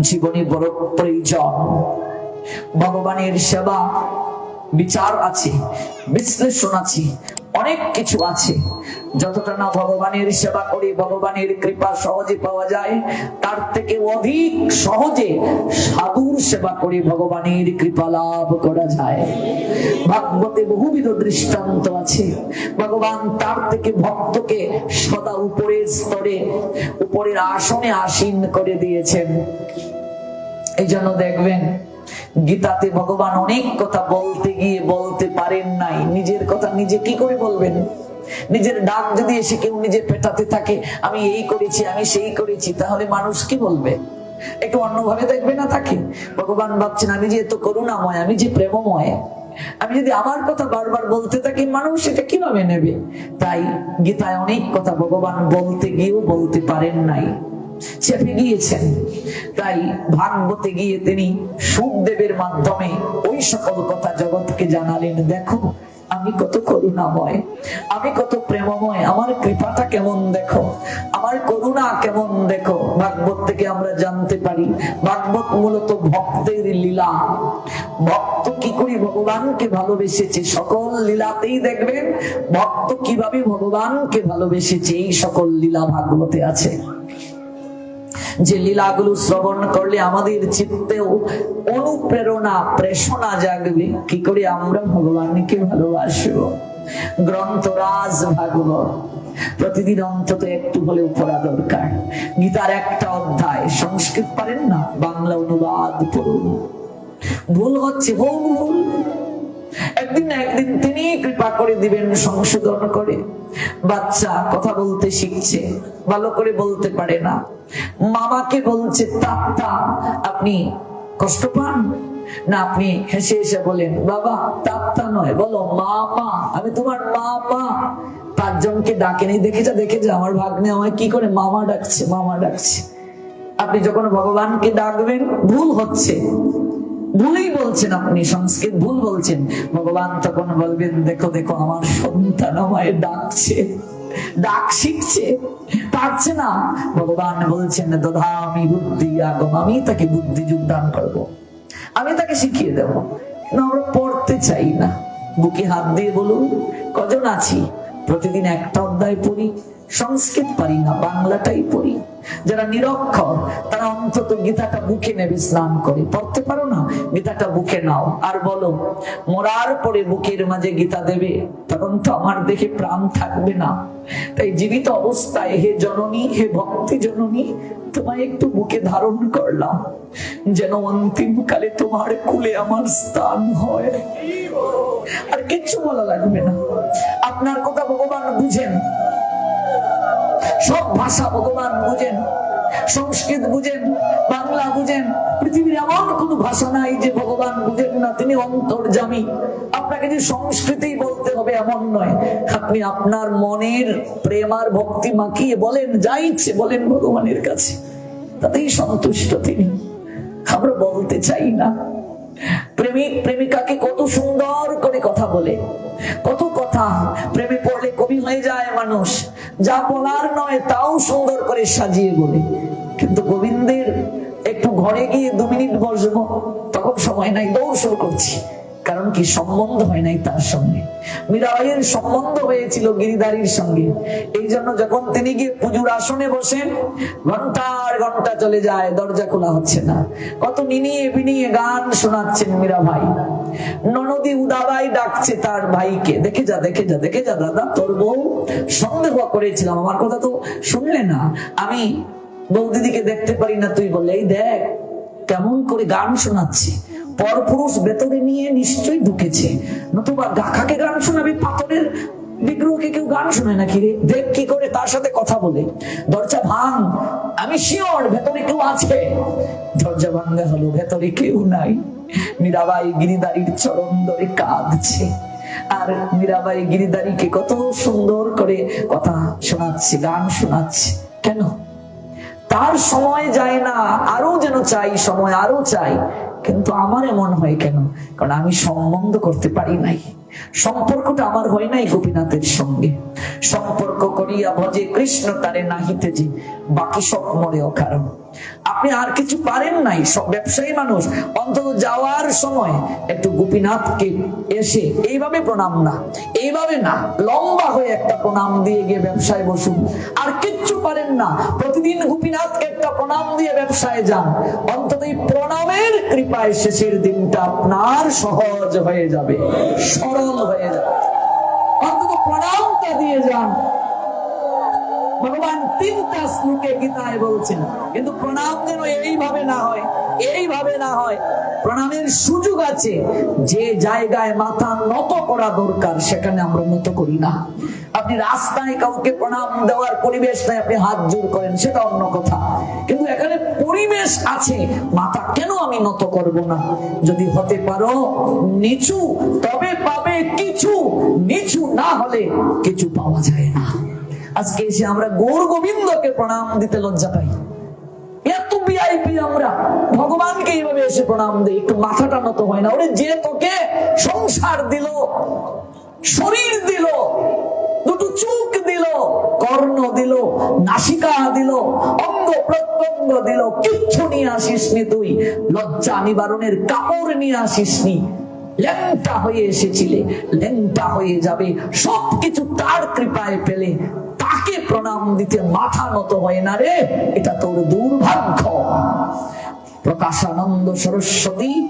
জীবনে বড় প্রয়োজন। ভগবানের সেবা, বিচার আছে, বিশ্লেষণ আছে, অনেক কিছু আছে। যতটা না ভগবানের সেবা করে, ভগবানের কৃপা সহজে পাওয়া যায়, তার থেকে অধিক সহজে সাধুর সেবা করে ভগবানের কৃপা লাভ করা যায়। ভাগবতে বহুবিধ দৃষ্টান্ত আছে। ভগবান তার থেকে ভক্তকে সদা উপরের স্তরে, উপরের আসনে আসীন করে দিয়েছেন। এই জন্য দেখবেন, গীতাতে ভগবান অনেক কথা বলতে গিয়ে বলতে পারেন নাই। নিজের কথা নিজে কি করে বলবেন? নিজের ডাক যদি এসে কেউ নিজে পেটাতে থাকে, আমি এই করেছি, আমি সেই করেছি, তাহলে মানুষ কি বলবে? একটু অন্যভাবে দেখবে না তাকে? ভগবান ভাবছেন, আমি যে এত করুণাময়, আমি যে প্রেমময়, আমি যদি আমার কথা বারবার বলতে থাকি, মানুষ এটা কীভাবে নেবে? তাই গীতায় অনেক কথা ভগবান বলতে গিয়েও বলতে পারেন নাই। চেপে গিয়েছেন। তাই ভাগবতে গিয়ে তিনি সুখদেবের মাধ্যমে ওই সকল কথা জগৎকে জানালেন, দেখো, আমি কত করুণাময়, আমি কত প্রেমময়, আমার কৃপাটা কেমন দেখো, আমার করুণা কেমন দেখো, ভাগবত থেকে আমরা জানতে পারি, ভাগবত মূলত ভক্তের লীলা। ভক্ত কি করে ভগবানকে ভালোবেসেছে? সকল লীলাতেই দেখবেন, ভক্ত কীভাবে ভগবানকে ভালোবেসেছে? এই সকল লীলা ভাগবতে আছে। যে লীলাগুলো শ্রবণ করলে আমাদের চিত্তেও অনুপ্রেরণা প্রেষণা জাগবে। কি করে আমরা ভগবানকে ভালোবাসবো? গ্রন্থরাজ ভাগবত। প্রতিদিন অন্তত একটু হলেও পড়া দরকার। গীতার একটা অধ্যায়, সংস্কৃত পারেন না? বাংলা অনুবাদ পড়ুন। ভুল হচ্ছে, ভুল ভুল। একদিন একদিন তিনি কৃপা করে দিবেন, সংশোধন করে। বাচ্চা কথা বলতে শিখছে। ভালো করে বলতে পারে না। মামাকে বলছে তাত্তা আপনি কষ্ট পান? না, আপনি হেসে হেসে বলেন, বাবা তাত্তা নয়, বলো, মামা, আমি তোমার মামা। পাঁচজনকে ডাকেনি দেখে যা দেখে যা, আমার ভাগ্নে আমায় কি করে মামা ডাকছে মামা ডাকছে। আপনি যখন ভগবানকে ডাকবেন, ভুল হচ্ছে। ভুলেই বলছেন আপনি, সংস্কৃত ভুল বলছেন। ভগবান তখন বলবেন, দেখো দেখো, আমার সন্তান আমায় ডাকছে। ডাক শিখছে, পারছে না। ভগবান বলছেন দধা আমি বুদ্ধি আগম আমি তাকে বুদ্ধি যোগদান করব। আমি তাকে শিখিয়ে দেব। আমরা পড়তে চাই না। বুকে হাত দিয়ে বলুন, কজন আছি? প্রতিদিন একটা অধ্যায় পড়ি। সংস্কৃত পারি না, বাংলাটাই পড়ি। যারা নিরক্ষর, তারা অন্তত গীতাটা বুকে নেবে স্নান করে। পড়তে পারো না? গীতাটা বুকে নাও। আর বলো, মরার পরে বুকের মাঝে গীতা দেবে, তখন তো আমার দেখে প্রাণ থাকবে না। তাই জীবিত অবস্থায়, হে জননী, হে ভক্তি জননী, তোমায় একটু বুকে ধারণ করলাম। যেন অন্তিম কালে তোমার কুলে আমার স্থান হয়। আর কিচ্ছু বলা লাগবে না। আপনার কথা ভগবান বুঝেন। সব ভাষা ভগবান বুঝেন, সংস্কৃত বুঝেন, বাংলা বুঝেন, পৃথিবীর এমন কোন ভাষা নাই যে ভগবান বুঝেন না, তিনি অন্তর্জামী। আপনাকে যে সংস্কৃতি বলতে হবে এমন নয়। আপনি আপনার মনের প্রেম আর ভক্তি মাখিয়ে বলেন, যা ইচ্ছে বলেন ভগবানের কাছে। তাতেই সন্তুষ্ট তিনি। আমরা বলতে চাই না। প্রেমিক, প্রেমিকাকে কত সুন্দর করে কথা বলে, কত কথা প্রেমে পড়লে কবি হয়ে যায় মানুষ। যা বলার নয় তাও সুন্দর করে সাজিয়ে বলে। কিন্তু গোবিন্দের একটু ঘরে গিয়ে দু মিনিট বসবো, তখন সময় নাই দৌড় শুরু করছি। কারণ কি সম্বন্ধ হয় নাই তার সঙ্গে। মীরাবাইয়ের সম্বন্ধ হয়েছিল গিরিধারীর সঙ্গে। এই জন্য যখন তিনি গিয়ে পুজোর আসনে বসেন ঘণ্টার ঘণ্টা চলে যায়, দরজা খোলা হচ্ছে না। কত নিনিয়ে বিনিয়ে গান শোনাচ্ছেন মীরাভাই ননদি উদাবাই ডাকছে তার ভাইকে। দেখে যা দেখে যা দেখে যা, দাদা, তোর বউ সন্দেহ করেছিলাম। আমার কথা তো শুনলে না। আমি বৌদিদিকে দেখতে পারি না। তুই বললে, এই দেখ, কেমন করে গান শোনাচ্ছি। পরপুরুষ ভেতরে নিয়ে নিশ্চয়ই ঢুকেছে। নতুবা গাখাকে গান শোনাবি, পাথরের বিগ্রহকে কেউ গান শোনে নাকি রে? দেখ কি করে তার সাথে কথা বলে। দরজা ভাঙ। আমি শিওর ভেতরে কেউ আছে। দরজা ভাঙ্গা হলো, ভেতরে কেউ নাই। মীরাবাই গিরিদারির চরণ ধরে কাঁদছে। আর মীরাবাই গিরিদারিকে কত সুন্দর করে কথা শোনাচ্ছে, গান শোনাচ্ছে। কেন? তার সময় যায় না আরও যেন চাই, সময় আরও চাই। কিন্তু আমার এমন হয় কেন? কারণ আমি সম্বন্ধ করতে পারি নাই। সম্পর্কটা আমার হয় নাই গোপীনাথের সঙ্গে। সম্পর্ক করিয়া ভজে কৃষ্ণ তারে নাহিতে যে বাকি সব মরে কারণ আপনি আর কিছু পারেন নাই। ব্যবসায়ী মানুষ, অন্তত যাওয়ার সময় একটু গোপীনাথকে এসে এইভাবে প্রণাম না, এইভাবে না, লম্বা হয়ে একটা প্রণাম দিয়ে গিয়ে ব্যবসায় বসুন। আর কিচ্ছু পারেন না। প্রতিদিন গোপীনাথকে একটা প্রণাম দিয়ে ব্যবসায় যান। অন্তত এই প্রণামের কৃপায় শেষের দিনটা আপনার সহজ হয়ে যাবে, সরল হয়ে যাবে। অন্তত প্রণামটা দিয়ে যান। ভগবান তিনটা শ্লোকে গীতায় বলছেন, কিন্তু প্রণাম যেন এইভাবে না হয়, এইভাবে না হয়। প্রণামের সুযোগ আছে, যে জায়গায় মাথা নত করা দরকার, সেখানে আমরা নত করি না। আপনি রাস্তায় কাউকে প্রণাম দেওয়ার পরিবেশ নাই আপনি হাত জোর করেন, সেটা অন্য কথা। কিন্তু এখানে পরিবেশ আছে, মাথা কেন আমি নত করব না? যদি হতে পারো, নিচু, তবে পাবে কিছু, নিচু না হলে কিছু পাওয়া যায় না। আজকে এসে আমরা গৌর গোবিন্দকে প্রণাম দিতে লজ্জা পাই। এত ভিআইপি আমরা। ভগবানকে এইভাবে এসে প্রণাম দিই। একটু মাথাটা নত হয় না। ওরে যে তোকে সংসার দিল, শরীর দিল, দুটো চোখ দিল, কর্ণ দিল, নাসিকা দিল, অঙ্গ প্রত্যঙ্গ দিল, কিচ্ছু নিয়ে আসিসনি তুই। লজ্জা নিবারণের কাপড় নিয়ে আসিসনি। ল্যাংটা হয়ে এসেছিলে ল্যাংটা হয়ে যাবে, সবকিছু তার কৃপায় পেলে, তাকে প্রণাম দিতে মাথা নত হয় না রে, এটা তোর দুর্ভাগ্য। প্রকাশানন্দ সরস্বতী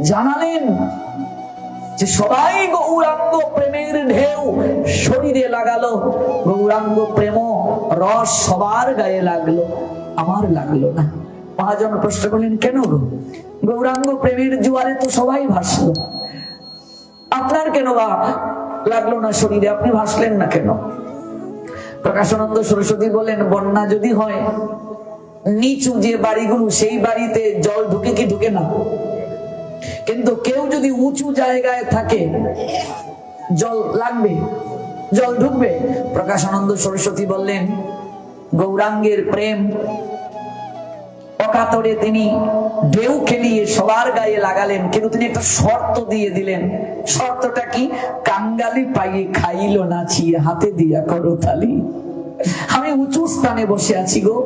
জানালেন যে সবাই গৌরাঙ্গ প্রেমের ঢেউ শরীরে লাগালো, গৌরাঙ্গ প্রেম রস সবার গায়ে লাগল, আমার লাগল না। মহাজন প্রশ্ন করলেন, কেন গো? গৌরাঙ্গ প্রেমের জোয়ারে তো সবাই ভাসলো। আপনার কেন বা লাগল না শরীরে? আপনি ভাসলেন না কেন? প্রকাশানন্দ সরস্বতী বলেন, বন্যা যদি হয়, নিচু যে বাড়িগুলো, সেই বাড়িতে জল ঢুকে কি ঢুকে না? কিন্তু কেউ যদি উঁচু জায়গায় থাকে, জল লাগবে, জল ঢুকবে। প্রকাশানন্দ সরস্বতী বললেন, গৌরাঙ্গের প্রেম অকাতরে তিনি ঢেউ খেলিয়ে সবার গায়ে লাগালেন, কিন্তু তিনি একটা শর্ত দিয়ে দিলেন। শর্তটা কি? কাঙ্গালি পাইয়ে খাইল নাচিয়ে হাতে দিয়া করো তালি। আমি উঁচু স্থানে বসে আছি গো।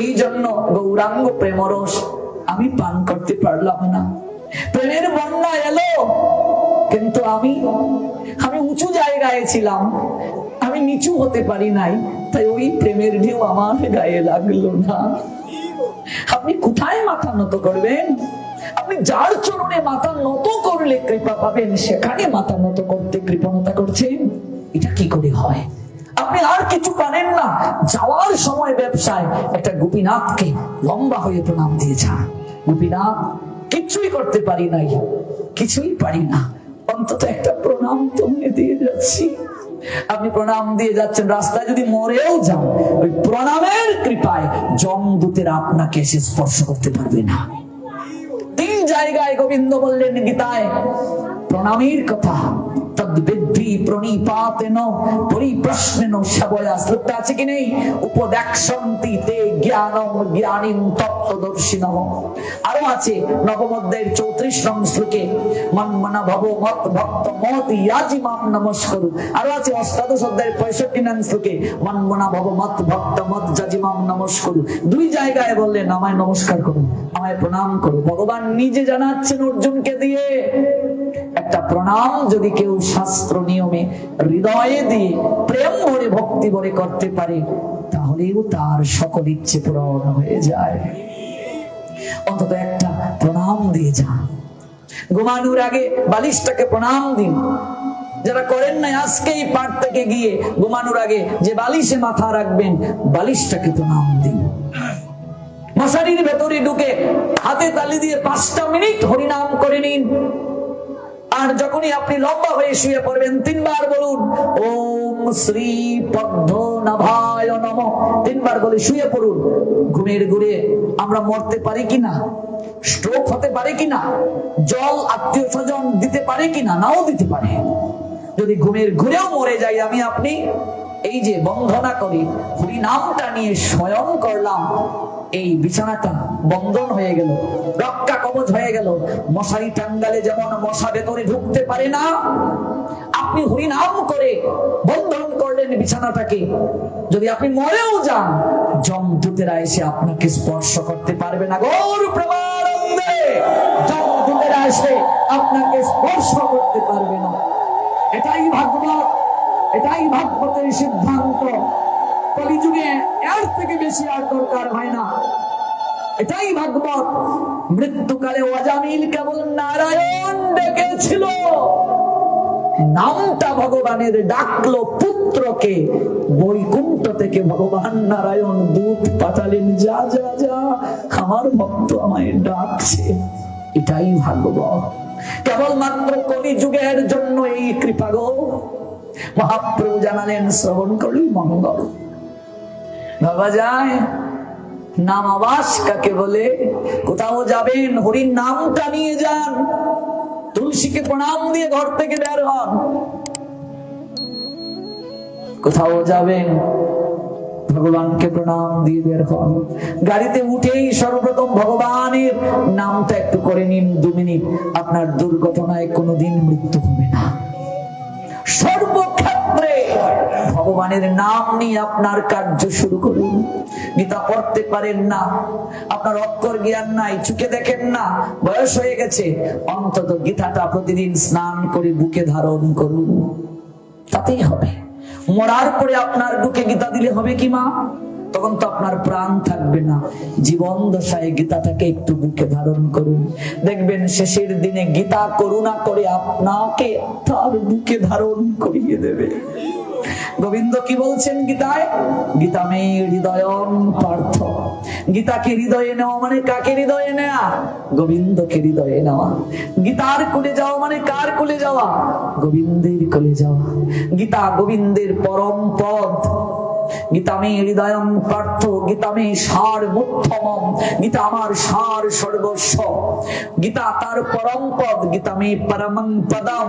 এই জন্য গৌরাঙ্গ প্রেমরস, আমি পান করতে পারলাম না। প্রেমের বন্যা এলো, কিন্তু আমি আমি উঁচু জায়গায় ছিলাম। আমি নিচু হতে পারি নাই, তাই ওই প্রেমের ঢেউ আমার গায়ে লাগল না। আপনি কোথায় মাথা নত করবেন? আপনি যার চরণে মাথা নত করলে কৃপা পাবেন, সেখানে মাথা নত করতে কৃপণতা করছেন এটা কি করে হয়? আপনি আর কিছু পারেন না। যাওয়ার সময় ব্যবসায় একটা গোপীনাথকে লম্বা হয়ে প্রণাম দিয়ে যান। গোপীনাথ, কিছুই করতে পারি নাই। কিছুই পারি না। অন্তত একটা প্রণাম তুমি দিয়ে যাচ্ছি। আপনি প্রণাম দিয়ে যাচ্ছেন। রাস্তায় যদি মরেও যান, ওই প্রণামের কৃপায় জমদূতের আপনাকে এসে স্পর্শ করতে পারবে না। তিন জায়গায় গোবিন্দ বললেন, গীতায় প্রণামের কথা। তদ্বিদ্ধি আছে কি নেই? উপদেক্ষন্তি তে জ্ঞানম আরও আছে চৌত্রিশ শ্লোকে ভব মত ভক্ত মত ইয়াজি মাম নমস্করু। আরও আছে অষ্টাদশ অধ্যায়ের পঁয়ষট্টি শ্লোকে ভব মত ভক্ত মত জাজি মাম নমস্করু। দুই জায়গায় বললেন, আমায় নমস্কার করুন, আমায় প্রণাম করুন। ভগবান নিজে জানাচ্ছেন অর্জুনকে দিয়ে। একটা প্রণাম যদি কেউ শাস্ত্র নিয়মে হৃদয়ে দিয়ে প্রেম ভরে ভক্তি ভরে করতে পারে, তাহলেও তার সকল ইচ্ছে পূরণ হয়ে যায়। অন্তত একটা প্রণাম দিয়ে যান। ঘুমানোর আগে বালিশটাকে প্রণাম দিন। যারা করেন নাই, আজকেই পাঠ থেকে গিয়ে ঘুমানোর আগে যে বালিশে মাথা রাখবেন, বালিশটাকে প্রণাম দিন। মশারির ভেতরে ঢুকে হাতে তালি দিয়ে পাঁচটা মিনিট হরিনাম করে নিন। আর যখনই আপনি লম্বা হয়ে শুয়ে পড়বেন, তিনবার বলুন, ওম শ্রী পদ্ম নাভায় নম। তিনবার বলে শুয়ে পড়ুন। ঘুমের ঘুরে আমরা মরতে পারি কিনা? স্ট্রোক হতে পারে কিনা? জল আত্মীয় স্বজন দিতে পারে কিনা? নাও দিতে পারে। যদি ঘুমের ঘুরেও মরে যাই আমি, আপনি এই যে বন্ধনা করি নামটা নিয়ে স্বয়ং করলাম, এই বিছানাটা বন্ধন হয়ে গেল। রক্ষা কবচ হয়ে গেল। মশারি টাঙ্গালে যেমন মশা ভেতরে ঢুকতে পারে না, আপনি হরিনাম করে বন্ধন করলেন বিছানাটাকে। যদি আপনি মরেও যান জমদূতেরা এসে আপনাকে স্পর্শ করতে পারবে না। গৌর প্রমানন্দে জমদূতেরা এসে আপনাকে স্পর্শ করতে পারবে না। এটাই ভাগবত, এটাই ভাগবতের সিদ্ধান্ত। কলিযুগে এর থেকে বেশি আর দরকার হয় না। এটাই ভাগবত। মৃত্যুকালে অজামিল কেবল নারায়ণ ডেকেছিল। নামটা ভগবানের ডাকলো পুত্রকে। বৈকুণ্ঠ থেকে ভগবান নারায়ণ দূত পাঠালেন, যা যা যা, আমার ভক্ত আমায় ডাকছে। এটাই ভাগবত। কেবলমাত্র কলি যুগের জন্য এই কৃপা গো। মহাপ্রভু জানালেন, শ্রবণ করি মঙ্গল। বাবা যায়। নাম আবাস কাকে বলে? কোথাও যাবেন? হরির নামটা নিয়ে যান। তুলসীকে প্রণাম দিয়ে ঘর থেকে বের হন। কোথাও যাবেন? ভগবানকে প্রণাম দিয়ে বের হন। গাড়িতে উঠেই সর্বপ্রথম ভগবানের নামটা একটু করে নিন। দু মিনিট। আপনার দুর্ঘটনায় কোনোদিন মৃত্যু হবে না। সর্বক্ষেত্রে ভগবানের নাম নিয়ে আপনার কার্য শুরু করুন। গীতা পড়তে পারেন না, আপনার অক্ষর জ্ঞান নাই চুকে দেখেন না, বয়স হয়ে গেছে, অন্তত গীতাটা প্রতিদিন স্নান করে বুকে ধারণ করুন। তাতেই হবে। মরার পরে আপনার বুকে গীতা দিলে হবে কি মা? তখন তো আপনার প্রাণ থাকবে না। জীবন দশায় গীতাটাকে একটু বুকে ধারণ করুন। দেখবেন শেষের দিনে গীতা করুণা করে আপনাকে তার বুকে ধারণ করিয়ে দেবে। গোবিন্দ কি বলছেন গীতায়? গীতা মে হৃদয়ন পার্থ। গীতাকে হৃদয়ে নেওয়া মানে কাকে হৃদয়ে নেওয়া গোবিন্দকে হৃদয়ে নেওয়া। গীতার কোলে যাওয়া মানে কার কোলে যাওয়া? গোবিন্দের কোলে যাওয়া। গীতা গোবিন্দের পরম পদ। গীতামে হৃদয়ম পার্থ। গীতামে সার মুত্তমম গীতা আমার সার সর্বস্ব গীতা তার পরম পদ। গীতামে পরমং পদম।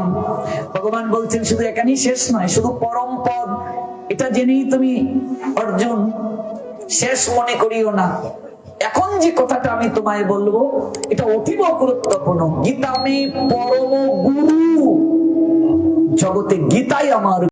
ভগবান বলছেন শুধু এখানেই শেষ নয়, শুধু পরম পদ। এটা জেনেই তুমি অর্জুন শেষ মনে করিও না। এখন যে কথাটা আমি তোমায় বলব, এটা অতীব গুরুত্বপূর্ণ। গীতা আমি পরম গুরু। জগতে গীতাই আমার